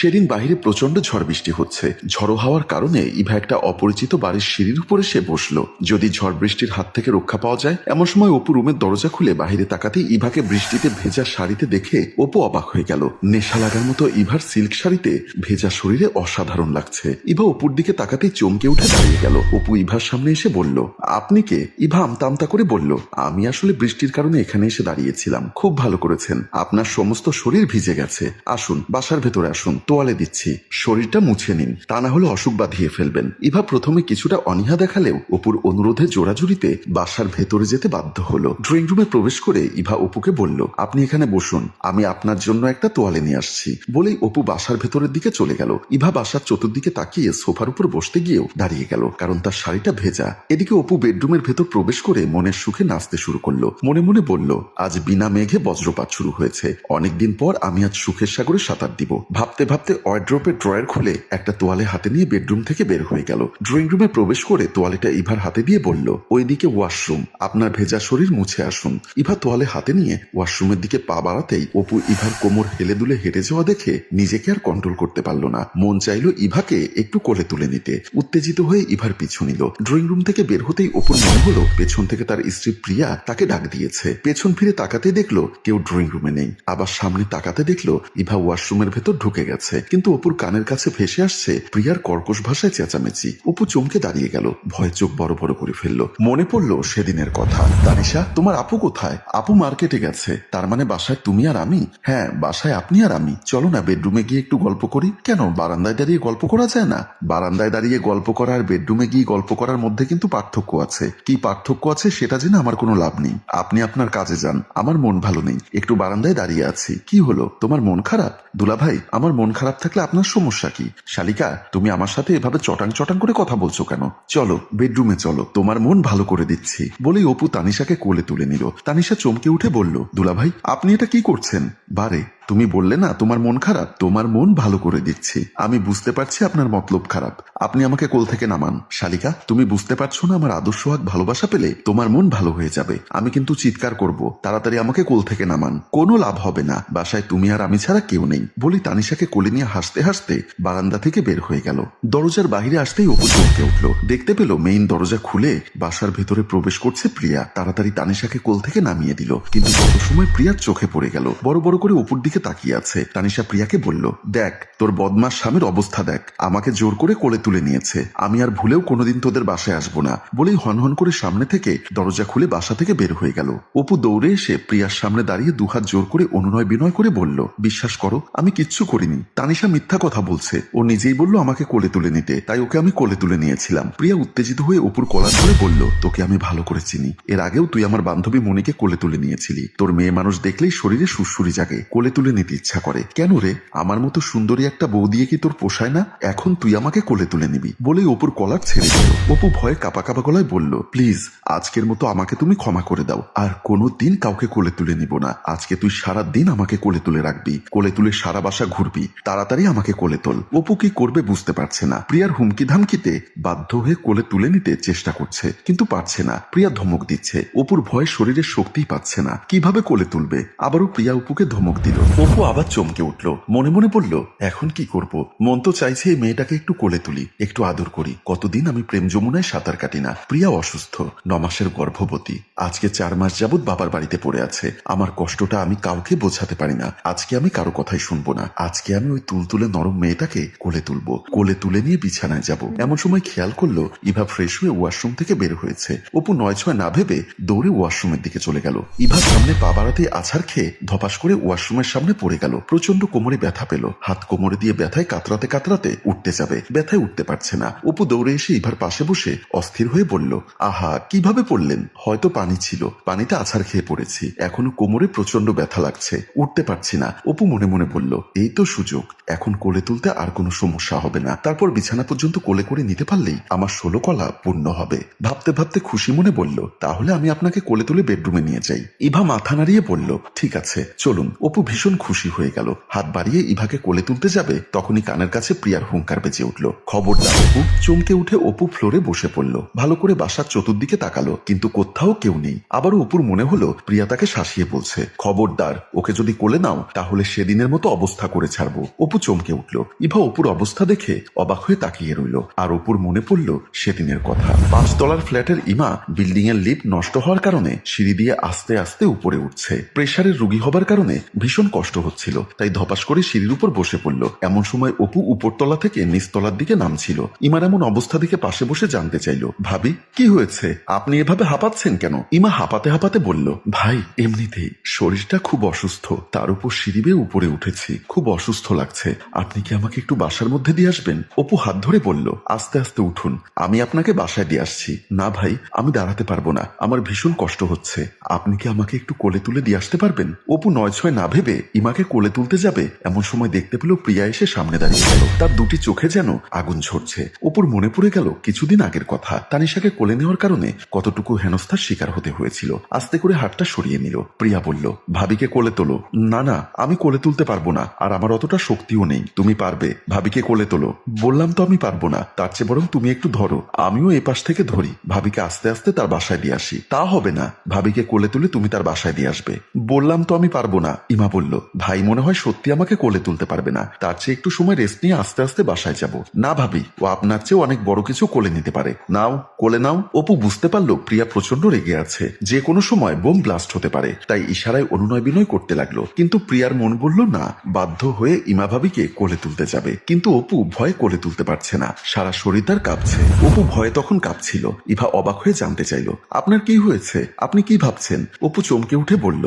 সেদিন বাহিরে প্রচণ্ড ঝড় বৃষ্টি হচ্ছে। ঝড়ো হওয়ার কারণে ইভা একটা অপরিচিত বাড়ির সিঁড়ির উপরে সে বসল। যদি ঝড় বৃষ্টির হাত থেকে রক্ষা পাওয়া যায়, এমন সময় অপু রুমের দরজা খুলে বাহিরে তাকাতেই ইভাকে বৃষ্টিতে ভেজা শাড়িতে দেখে অপু অবাক হয়ে গেল। নেশা লাগার মতো ইভার সিল্ক শাড়িতে ভেজা শরীরে অসাধারণ লাগছে। ইভা অপুর দিকে তাকাতেই চমকে উঠে দাঁড়িয়ে গেল। অপু ইভার সামনে এসে বলল, আপনি কে? ইভা আমতা আমতা করে বলল, আমি আসলে বৃষ্টির কারণে এখানে এসে দাঁড়িয়েছিলাম। খুব ভালো করেছেন। আপনার সমস্ত শরীর ভিজে গেছে। আসুন, বাসার ভেতরে আসুন। তোয়ালে দিচ্ছি। শরীরটা মুছে নিন, তা না হলে অসুখ বাঁধিয়ে ফেলবেন। ইভা প্রথমে কিছুটা অনীহা দেখালেও অপুর অনুরোধে জোড়াজুড়িতে বাসার ভেতরে যেতে বাধ্য হলো। ড্রয়িং রুমে প্রবেশ করে ইভা অপুকে বলল, আপনি এখানে বসুন, আমি আপনার জন্য একটা তোয়ালে নিয়ে আসছি। বলেই অপু বাসার ভেতরের দিকে চলে গেল। ইভা বাসার চতুর্দিকে তাকিয়ে সোফার উপর বসতে গিয়েও দাঁড়িয়ে গেল, কারণ তার শাড়িটা ভেজা। এদিকে অপু বেডরুমের ভেতর প্রবেশ করে মনের সুখে নাচতে শুরু করল। মনে মনে বলল, আজ বিনা মেঘে বজ্রপাত শুরু হয়েছে। অনেকদিন পর আমি আজ সুখের সাগরে সাঁতার দিব। ভাবতে ভাবতে ওয়ার্ড্রপের ড্রয়ার খুলে একটা তোয়ালে হাতে নিয়ে বেডরুম থেকে বের হয়ে গেল। ড্রয়িং রুমে প্রবেশ করে তোয়ালেটা ইভার হাতে দিয়ে বলল, ওইদিকে ওয়াশরুম, আপনার ভেজা শরীর মুছে আসুন। ইভা তোয়ালে হাতে নিয়ে ওয়াশরুমের দিকে পা বাড়াতেই অপু ইভার কোমর হেলে দুলে হেঁটে যাওয়া দেখে নিজেকে আর কন্ট্রোল করতে পারল না। মন চাইল ইভাকে একটু কোলে তুলে নিতে। উত্তেজিত হয়ে ইভার পিছু নিল। ড্রয়িং রুম থেকে বের হতেই অপুর মনে হলো পেছন থেকে তার স্ত্রী প্রিয়া তাকে ডাক দিয়েছে। পেছন ফিরে তাকাতে দেখল কেউ ড্রয়িং রুমে নেই। আবার সামনে তাকাতে দেখল ইভা ওয়াশরুমের ভেতর ঢুকে গেছে। কিন্তু অপুর কানের কাছে ভেসে আসছে প্রিয়ার কর্কশ ভাষায় চেঁচামেচি। অপু চমকে দাঁড়িয়ে গেল, ভয় চোখ বড় বড় করে ফেলল। মনে পড়ল সেদিনের কথা। তানিশা তোমার আপু কোথায়? আপু মার্কেটে গেছে। তার মানে বাসায় তুমি আর আমি? হ্যাঁ বাসায় আপনি আর আমি। চলো না, বেডরুমে গিয়ে একটু গল্প করি। কেন, বারান্দায় দাঁড়িয়ে গল্প করা যায় না? বারান্দায় দাঁড়িয়ে গল্প করা আর বেডরুমে গিয়ে গল্প করার মধ্যে কিন্তু পার্থক্য আছে। কি পার্থক্য আছে সেটা জেনে আমার কোনো লাভ নেই। আপনি আপনার কাজে যান। আমার মন ভালো নেই। একটু বারান্দায় দাঁড়িয়ে আছি। কি হলো? তোমার মন খারাপ? দুলা ভাই আমার মন খারাপ থাকলে আপনার সমস্যা কি? শালিকা, তুমি আমার সাথে এভাবে চটাং চটাং করে কথা বলছো কেন? চলো বেডরুমে চলো। তোমার মন ভালো করে দিচ্ছি। বলেই অপু তানিশাকে কোলে তুলে নিল। তানিশা চমকে উঠে বলল, দুলাভাই, আপনি এটা কি করছেন? বারে। তুমি বললে না, তোমার মন খারাপ, তোমার মন ভালো করে দিচ্ছি আমি বুঝতে পারছি আপনার মতলব খারাপ। আপনি আমাকে কোল থেকে নামান। শালিকা, তুমি বুঝতে পারছ না আমার আদর্শ হাত ভালোবাসা পেলে তোমার মন ভালো হয়ে যাবে। আমি কিন্তু চিৎকার করব। তাড়াতাড়ি আমাকে কোল থেকে নামান। কোনো লাভ হবে না। বাসায় তুমি আর আমি ছাড়া কেউ নেই। বলি তানিশাকে কোলে নিয়ে হাসতে হাসতে বারান্দা থেকে বের হয়ে গেল। দরজার বাইরে আসতেই অপু চমকে উঠল। দেখতে পেল মেইন দরজা খুলে বাসার ভেতরে প্রবেশ করছে প্রিয়া। তাড়াতাড়ি তানিশাকে কোল থেকে নামিয়ে দিল। কিন্তু তত সময় প্রিয়ার চোখে পড়ে গেল। বড় বড় করে অপুর দিকে তাকিয়ে আছে। তানিশা প্রিয়াকে বলল, দেখ, তোর বদমাস স্বামীর অবস্থা দেখ। আমাকে জোর করে কোলে তুলে নিয়েছে। আমি আর ভুলেও কোনোদিন তোদের বাসায় আসব না। বলেই হনহন করে সামনে থেকে দরজা খুলে বাসা থেকে বের হয়ে গেল। অপু দৌড়ে এসে প্রিয়ার সামনে দাঁড়িয়ে দুহাত জোর করে অনুনয় বিনয় করে বলল, বিশ্বাস করো, আমি কিচ্ছু করিনি। তানিশা মিথ্যা কথা বলছে। ও নিজেই বলল আমাকে কোলে তুলে নিতে। তাই ওকে আমি কোলে তুলে নিয়েছিলাম। প্রিয়া উত্তেজিত হয়ে অপুর কলার ধরে বলল, তোকে আমি ভালো করে চিনি। এর আগেও তুই আমার বান্ধবী মনিকে কোলে তুলে নিয়েছিলি। তোর মেয়ে মানুষ দেখলেই শরীরে সুরসুরি জাগে। কোলে তুলে নিতে ইচ্ছা করে। কেন রে? আমার মতো সুন্দরী একটা বউ দিয়ে কি তোর পোষায় না? এখন তুই আমাকে কোলে তুলে নিবি। বলেই অপুর কলার ছেড়ে দিল। অপু ভয়ে কাপা কাপা গলায় বলল, প্লিজ, আজকের মতো আমাকে তুমি ক্ষমা করে দাও। আর কোনো দিন কাউকে কোলে তুলে নিব না। আজকে তুই সারা দিন আমাকে কোলে তুলে রাখবি। কোলে তুলে সারা বাসা ঘুরবি। তাড়াতাড়ি আমাকে কোলে তোল। অপু কি করবে বুঝতে পারছে না। প্রিয়ার হুমকি ধামকিতে বাধ্য হয়ে কোলে তুলে নিতে চেষ্টা করছে, কিন্তু পারছে না। প্রিয়া ধমক দিচ্ছে। অপুর ভয়ে শরীরে শক্তিই পাচ্ছে না। কীভাবে কোলে তুলবে? আবারও প্রিয়া অপুকে ধমক দিল। অপু আবার চমকে উঠল। মনে মনে বলল, এখন কি করব? মন তো চাইছে এই মেয়েটাকে একটু কোলে তুলি, একটু আদর করি। কতদিন আমি প্রেম যমুনায় সাঁতার কাটি না। প্রিয়া অসুস্থ নমাসের গর্ভবতী। আজকে চার মাস যাবৎ বাবার বাড়িতে পড়ে আছে। আমার কষ্টটা আমি কাউকে বোঝাতে পারি না। আজকে আমি কারও কথাই শুনব না। আজকে আমি ওই তুলতুলে নরম মেয়েটাকে কোলে তুলবো। কোলে তুলে নিয়ে বিছানায় যাব। এমন সময় খেয়াল করল, ইভা ফ্রেশ হয়ে ওয়াশরুম থেকে বের হয়েছে। অপু নয় ছয় না ভেবে দৌড়ে ওয়াশরুমের দিকে চলে গেল। ইভা সামনে পা বাড়াতে আছাড় খেয়ে ধপাস করে ওয়াশরুমের সামনে পড়ে গেল। প্রচণ্ড কোমরে ব্যথা পেল। হাত কোমরে দিয়ে ব্যথায় কাতরাতে কাতরাতে উঠতে যাবে। ব্যথায় উঠতে পারছে না। অপু দৌড়ে এসে ইভার পাশে বসে অস্থির হয়ে বলল, আহা, কীভাবে পড়লেন? হয়তো পানি ছিল। পানিতে আছাড় খেয়ে পড়েছি। এখনও কোমরে প্রচণ্ড ব্যথা লাগছে। উঠতে পারছি না। অপু মনে মনে বলল, এই তো সুযোগ। এখন কোলে তুলতে আর কোনো সমস্যা হবে না। তারপর বিছানা পর্যন্ত কোলে করে নিতে পারলেই আমার ষোলো কলা পূর্ণ হবে। ভাবতে ভাবতে খুশি মনে বলল, তাহলে আমি আপনাকে কোলে তুলে বেডরুমে নিয়ে যাই। ইভা মাথা নাড়িয়ে বলল, ঠিক আছে, চলুন। অপু ভীষণ ভীষণ খুশি হয়ে গেল। হাত বাড়িয়ে ইভাকে কোলে তুলতে যাবে, তখনই কানের কাছে প্রিয়ার হুঙ্কার বেজে উঠল। খবরদার অপু চমকে উঠে অপু ফ্লোরে বসে পড়ল। ভালো করে বাসার চতুর্দিকে তাকালো, কিন্তু কোথাও কেউ নেই। আবারও অপুর মনে হলো, প্রিয়া তাকে শাসিয়ে বলছে, খবরদার, ওকে যদি কোলে নাও, তাহলে সেদিনের মতো অবস্থা করে ছাড়বো। অপু চমকে উঠল। ইভা অপুর অবস্থা দেখে অবাক হয়ে তাকিয়ে রইল। আর অপুর মনে পড়ল সেদিনের কথা। পাঁচতলার ফ্ল্যাটের ইমা বিল্ডিং এর লিফট নষ্ট হওয়ার কারণে সিঁড়ি দিয়ে আস্তে আস্তে উপরে উঠছে। প্রেশারের রুগী হবার কারণে ভীষণ কষ্ট হচ্ছিল। তাই ধপাস করে সিঁড়ির উপর বসে পড়ল। এমন সময় অপু উপরতলা থেকে নিচতলার দিকে নামছিল। ইমার এমন অবস্থা দেখে পাশে বসে জানতে চাইল, ভাবি, কি হয়েছে? আপনি এভাবে হাঁপাচ্ছেন কেন? ইমা হাঁপাতে হাঁপাতে বলল, ভাই, এমনিতেই শরীরটা খুব অসুস্থ। তার উপর সিঁড়ি বেয়ে উপরে উঠেছি। খুব অসুস্থ লাগছে। আপনি কি আমাকে একটু বাসার মধ্যে দিয়ে আসবেন? অপু হাত ধরে বলল, আস্তে আস্তে উঠুন। আমি আপনাকে বাসায় দিয়ে আসছি। না ভাই, আমি দাঁড়াতে পারব না। আমার ভীষণ কষ্ট হচ্ছে। আপনি কি আমাকে একটু কোলে তুলে দিয়ে আসতে পারবেন? অপু নয় ছয় না ভেবে ইমাকে কোলে তুলতে যাবে? এমন সময় দেখতে পেল প্রিয়া এসে সামনে দাঁড়িয়ে গেল। তার দুটি চোখে যেন আগুন ঝরছে। অপুর মনে পড়ে গেল কিছুদিন আগের কথা। তানিশাকে কোলে নেওয়ার কারণে কতটুকু হেনস্থার শিকার হতে হয়েছিল। আস্তে করে হাতটা সরিয়ে নিল। প্রিয়া বলল, ভাবিকে কোলে তোলো। না না, আমি কোলে তুলতে পারব না। আর আমার অতটা শক্তিও নেই। তুমি পারবে। ভাবিকে কোলে তোলো। বললাম তো আমি পারব না। তার চেয়ে বরং তুমি একটু ধরো। আমিও এ পাশ থেকে ধরি। ভাবিকে আস্তে আস্তে তার বাসায় দিয়ে আসি। তা হবে না। ভাবিকে কোলে তুলে তুমি তার বাসায় দিয়ে আসবে। বললাম তো আমি পারব না। ইমা বলল ভাই মনে হয় সত্যি আমাকে কোলে তুলতে পারবে না। তার চেয়ে একটু সময় রেস্ট নিয়ে আস্তে আস্তে বাসায় যাব। না ভাবি, ও আপনার চেয়েও অনেক বড় কিছু কোলে নিতে পারে। নাও, কোলে নাও। অপু বুঝতে পারল প্রিয়া প্রচণ্ড রেগে আছে। যে কোনো সময় বোম ব্লাস্ট হতে পারে, তাই ইশারায় অনুনয় বিনয় করতে লাগল। কিন্তু প্রিয়ার মন বলল, না, বাধ্য হয়ে ইমা ভাবিকে কোলে তুলতে যাবে। কিন্তু অপু ভয়ে কোলে তুলতে পারছে না। সারা শরীর তার কাঁপছে। অপু ভয়ে তখন কাঁপছিল। ইভা অবাক হয়ে জানতে চাইল, আপনার কি হয়েছে? আপনি কি ভাবছেন? অপু চমকে উঠে বলল,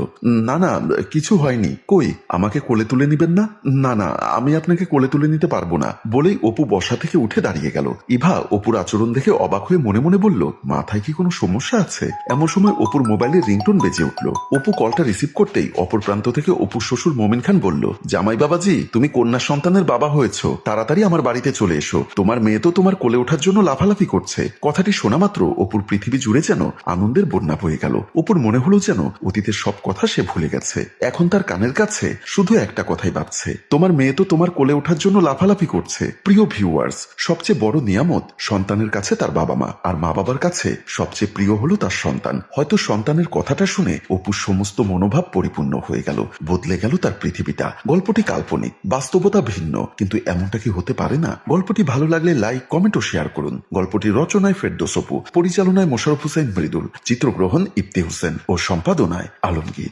না না, কিছু হয়নি। কই আমাকে কোলে তুলে নিবেন না? না না, আমি আপনাকে কোলে তুলে নিতে পারব না। বলেই অপু বসা থেকে উঠে দাঁড়িয়ে গেল। ইভা অপুর আচরণ দেখে অবাক হয়ে মনে মনে বলল, মাথায় কি কোনো সমস্যা আছে? এমন সময় অপুর মোবাইলের রিংটোন বেজে উঠল। অপু কলটা রিসিভ করতেই অপর প্রান্ত থেকে অপুর শ্বশুর মোমিন খান বলল, জামাই বাবাজি, তুমি কন্যা সন্তানের বাবা হয়েছো। তাড়াতাড়ি আমার বাড়িতে চলে এসো। তোমার মেয়ে তো তোমার কোলে ওঠার জন্য লাফালাফি করছে। কথাটি শোনা মাত্র অপুর পৃথিবী জুড়ে যেন আনন্দের বন্যা বয়ে গেল। অপুর মনে হলো যেন অতীতের সব কথা সে ভুলে গেছে। এখন তার কানের কাছে শুধু একটা কথাই ভাবছে। তোমার মেয়ে তো তোমার কোলে ওঠার জন্য লাফালাফি করছে। প্রিয় ভিউয়ার্স সবচেয়ে বড় নিয়ামত সন্তানের কাছে তার বাবা মা। আর মা বাবার কাছে সবচেয়ে প্রিয় হলো তার সন্তান। হয়তো সন্তানের কথাটা শুনে অপুর সমস্ত মনোভাব পরিপূর্ণ হয়ে গেল। বদলে গেল তার পৃথিবীটা। গল্পটি কাল্পনিক, বাস্তবতা ভিন্ন। কিন্তু এমনটা কি হতে পারে না? গল্পটি ভালো লাগলে লাইক কমেন্ট ও শেয়ার করুন। গল্পটি রচনায় ফেরদোস অপু, পরিচালনায় মোশারফ হুসেন মৃদুল, চিত্রগ্রহণ ইফতি হোসেন ও সম্পাদনায় আলমগীর।